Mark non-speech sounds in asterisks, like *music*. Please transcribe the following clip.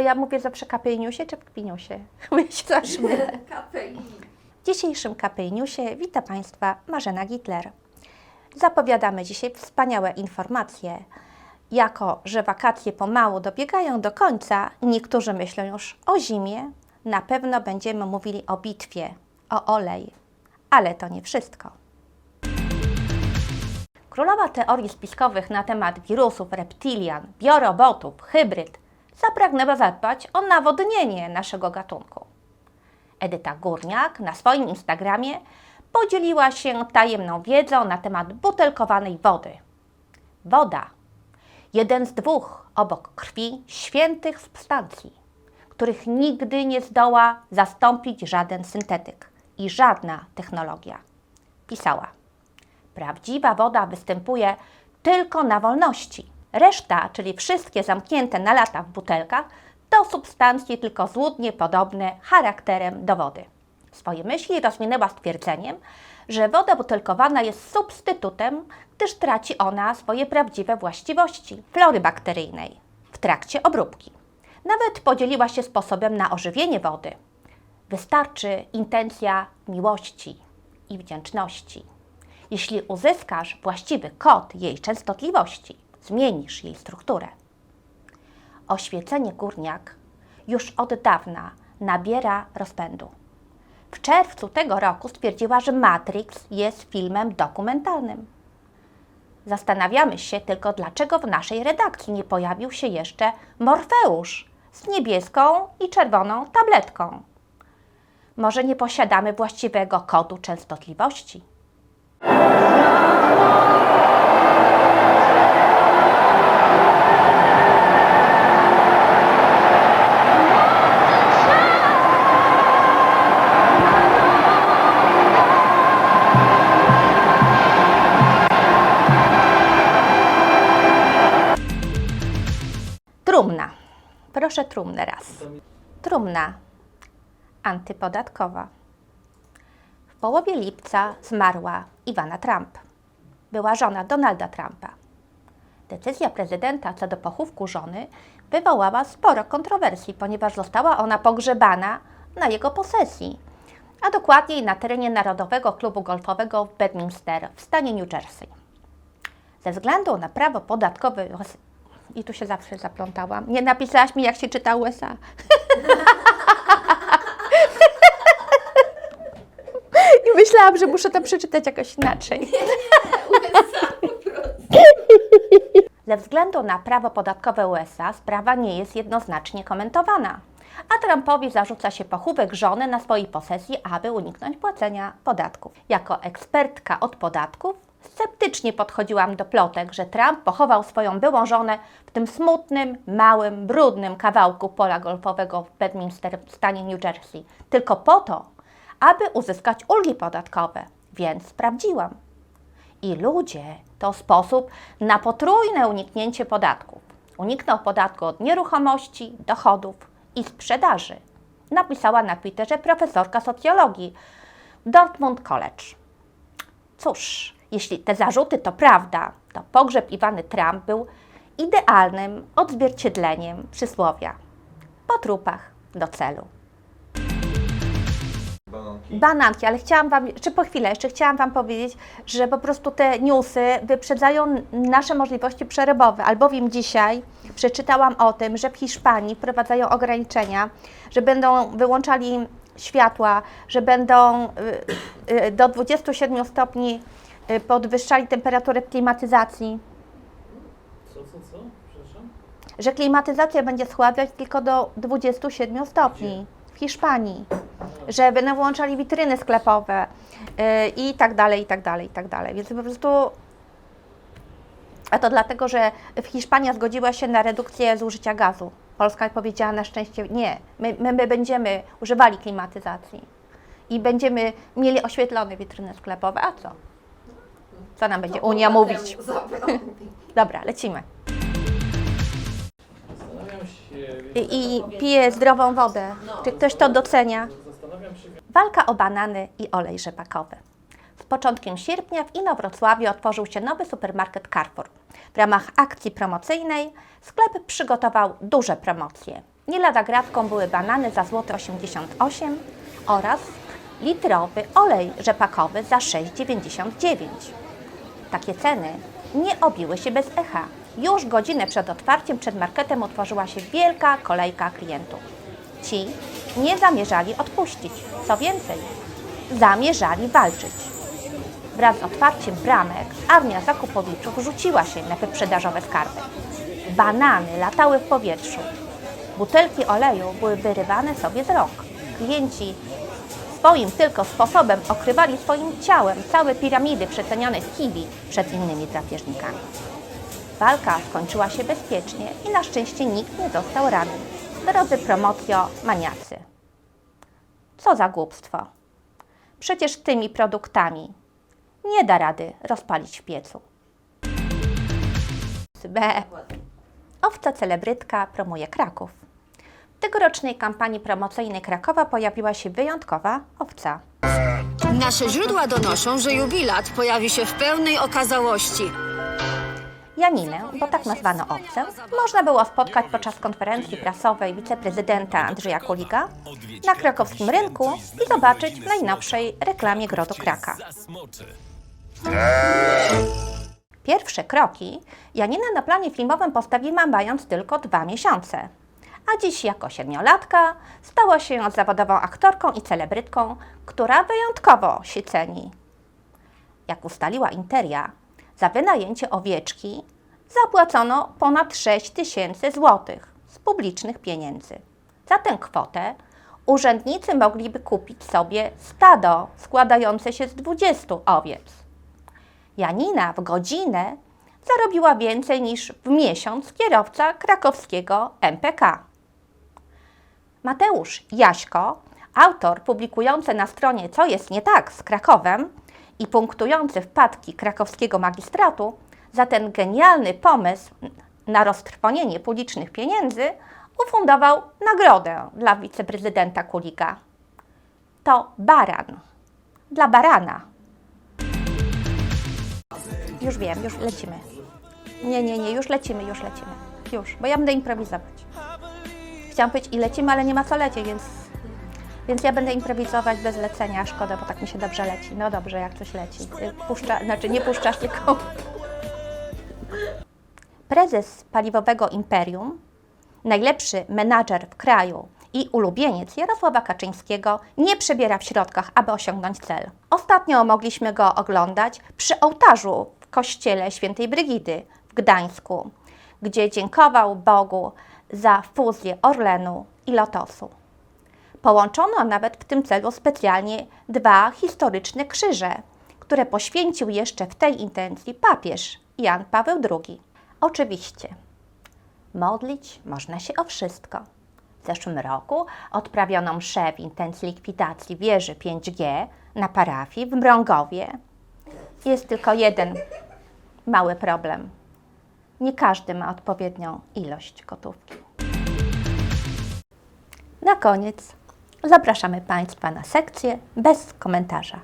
ja mówię zawsze KPI-niusie czy *laughs* KPI-niusie? Bo ja się zawsze mylę. KPI. W dzisiejszym KPI-niusie wita Państwa Marzena Gitler. Zapowiadamy dzisiaj wspaniałe informacje. Jako, że wakacje pomału dobiegają do końca niektórzy myślą już o zimie, na pewno będziemy mówili o bitwie, o olej. Ale to nie wszystko. Królowa teorii spiskowych na temat wirusów, reptilian, biorobotów, hybryd zapragnęła zadbać o nawodnienie naszego gatunku. Edyta Górniak na swoim Instagramie podzieliła się tajemną wiedzą na temat butelkowanej wody. Woda jeden z dwóch obok krwi świętych substancji, których nigdy nie zdoła zastąpić żaden syntetyk i żadna technologia. Pisała: Prawdziwa woda występuje tylko na wolności. Reszta, czyli wszystkie zamknięte na lata w butelkach, to substancje tylko złudnie podobne charakterem do wody. Swoje myśli rozwinęła stwierdzeniem, że woda butelkowana jest substytutem, gdyż traci ona swoje prawdziwe właściwości flory bakteryjnej w trakcie obróbki. Nawet podzieliła się sposobem na ożywienie wody. Wystarczy intencja miłości i wdzięczności. Jeśli uzyskasz właściwy kod jej częstotliwości, zmienisz jej strukturę. Oświecenie górniak już od dawna nabiera rozpędu. W czerwcu tego roku stwierdziła, że Matrix jest filmem dokumentalnym. Zastanawiamy się tylko, dlaczego w naszej redakcji nie pojawił się jeszcze Morfeusz z niebieską i czerwoną tabletką. Może nie posiadamy właściwego kodu częstotliwości? Proszę trumnę raz. Trumna antypodatkowa. W połowie lipca zmarła Iwana Trump. Była żona Donalda Trumpa. Decyzja prezydenta co do pochówku żony wywołała sporo kontrowersji, ponieważ została ona pogrzebana na jego posesji, a dokładniej na terenie Narodowego Klubu Golfowego w Bedminster w stanie New Jersey. Ze względu na prawo podatkowe i tu się zawsze zaplątałam. Nie napisałaś mi, jak się czyta USA. *laughs* I myślałam, że muszę to przeczytać jakoś inaczej. USA po prostu. Ze względu na prawo podatkowe USA sprawa nie jest jednoznacznie komentowana. A Trumpowi zarzuca się pochówek żony na swojej posesji, aby uniknąć płacenia podatków. Jako ekspertka od podatków sceptycznie podchodziłam do plotek, że Trump pochował swoją byłą żonę w tym smutnym, małym, brudnym kawałku pola golfowego w Bedminster w stanie New Jersey, tylko po to, aby uzyskać ulgi podatkowe. Więc sprawdziłam. I ludzie to sposób na potrójne uniknięcie podatków. Uniknął podatku od nieruchomości, dochodów i sprzedaży. Napisała na Twitterze profesorka socjologii Dortmund College. Cóż, jeśli te zarzuty to prawda, to pogrzeb Iwany Trump był idealnym odzwierciedleniem przysłowia. Po trupach do celu. Bananki? Bananki, ale chciałam Wam, czy po chwilę jeszcze chciałam Wam powiedzieć, że po prostu te newsy wyprzedzają nasze możliwości przerobowe, albowiem dzisiaj przeczytałam o tym, że w Hiszpanii wprowadzają ograniczenia, że będą wyłączali światła, że będą y, y, do 27 stopni podwyższali temperaturę klimatyzacji, Co, co, co? Przepraszam? że klimatyzacja będzie schładzać tylko do 27 stopni w Hiszpanii, że będą wyłączali witryny sklepowe yy, i tak dalej, i tak dalej, i tak dalej. Więc po prostu. A to dlatego, że w Hiszpania zgodziła się na redukcję zużycia gazu. Polska powiedziała na szczęście nie. My, my, my będziemy używali klimatyzacji i będziemy mieli oświetlone witryny sklepowe. A co? Co nam będzie Unia mówić? *laughs* Dobra, lecimy. Zastanawiam się... I, i pije zdrową wodę. Czy ktoś to docenia? Zastanawiam się... Walka o banany i olej rzepakowy. Z początkiem sierpnia w Inowrocławiu otworzył się nowy supermarket Carrefour. W ramach akcji promocyjnej sklep przygotował duże promocje. Nie lada gratką były banany za złoty 88 oraz litrowy olej rzepakowy za 6,99. Takie ceny nie obiły się bez echa. Już godzinę przed otwarciem przed marketem utworzyła się wielka kolejka klientów. Ci nie zamierzali odpuścić. Co więcej, zamierzali walczyć. Wraz z otwarciem bramek armia zakupowiczów rzuciła się na wyprzedażowe skarby. Banany latały w powietrzu. Butelki oleju były wyrywane sobie z rąk. Klienci swoim tylko sposobem okrywali swoim ciałem całe piramidy przecenionych kiwi przed innymi drapieżnikami. Walka skończyła się bezpiecznie i na szczęście nikt nie został ranny. Drodzy promocjo maniacy. Co za głupstwo. Przecież tymi produktami nie da rady rozpalić w piecu. B. Owca celebrytka promuje Kraków. Tegorocznej kampanii promocyjnej Krakowa pojawiła się wyjątkowa owca. Nasze źródła donoszą, że jubilat pojawi się w pełnej okazałości. Janinę, bo tak nazwano owcę, można było spotkać podczas konferencji prasowej wiceprezydenta Andrzeja Kulika na krakowskim rynku i zobaczyć w najnowszej reklamie Grodu Kraka. Pierwsze kroki Janina na planie filmowym postawiła mając tylko dwa miesiące. A dziś jako siedmiolatka stała się zawodową aktorką i celebrytką, która wyjątkowo się ceni. Jak ustaliła Interia, za wynajęcie owieczki zapłacono ponad 6 tysięcy złotych z publicznych pieniędzy. Za tę kwotę urzędnicy mogliby kupić sobie stado składające się z 20 owiec. Janina w godzinę zarobiła więcej niż w miesiąc kierowca krakowskiego MPK. Mateusz Jaśko, autor publikujący na stronie Co jest nie tak z Krakowem i punktujący wpadki krakowskiego magistratu, za ten genialny pomysł na roztrwonienie publicznych pieniędzy ufundował nagrodę dla wiceprezydenta Kulika. To baran. Dla barana. Już wiem, już lecimy. Nie, nie, nie, już lecimy, już lecimy. Już, bo ja będę improwizować. Chciałam powiedzieć i lecimy, ale nie ma co lecieć, więc, więc ja będę improwizować bez lecenia. Szkoda, bo tak mi się dobrze leci. No dobrze, jak coś leci. Puszcza, znaczy nie puszczasz *laughs* tylko. Prezes paliwowego imperium, najlepszy menadżer w kraju i ulubieniec Jarosława Kaczyńskiego nie przebiera w środkach, aby osiągnąć cel. Ostatnio mogliśmy go oglądać przy ołtarzu w kościele świętej Brygidy w Gdańsku, gdzie dziękował Bogu za fuzję Orlenu i Lotosu. Połączono nawet w tym celu specjalnie dwa historyczne krzyże, które poświęcił jeszcze w tej intencji papież Jan Paweł II. Oczywiście, modlić można się o wszystko. W zeszłym roku odprawiono mszę w intencji likwidacji wieży 5G na parafii w Mrągowie. Jest tylko jeden mały problem. Nie każdy ma odpowiednią ilość gotówki. Na koniec zapraszamy Państwa na sekcję bez komentarza.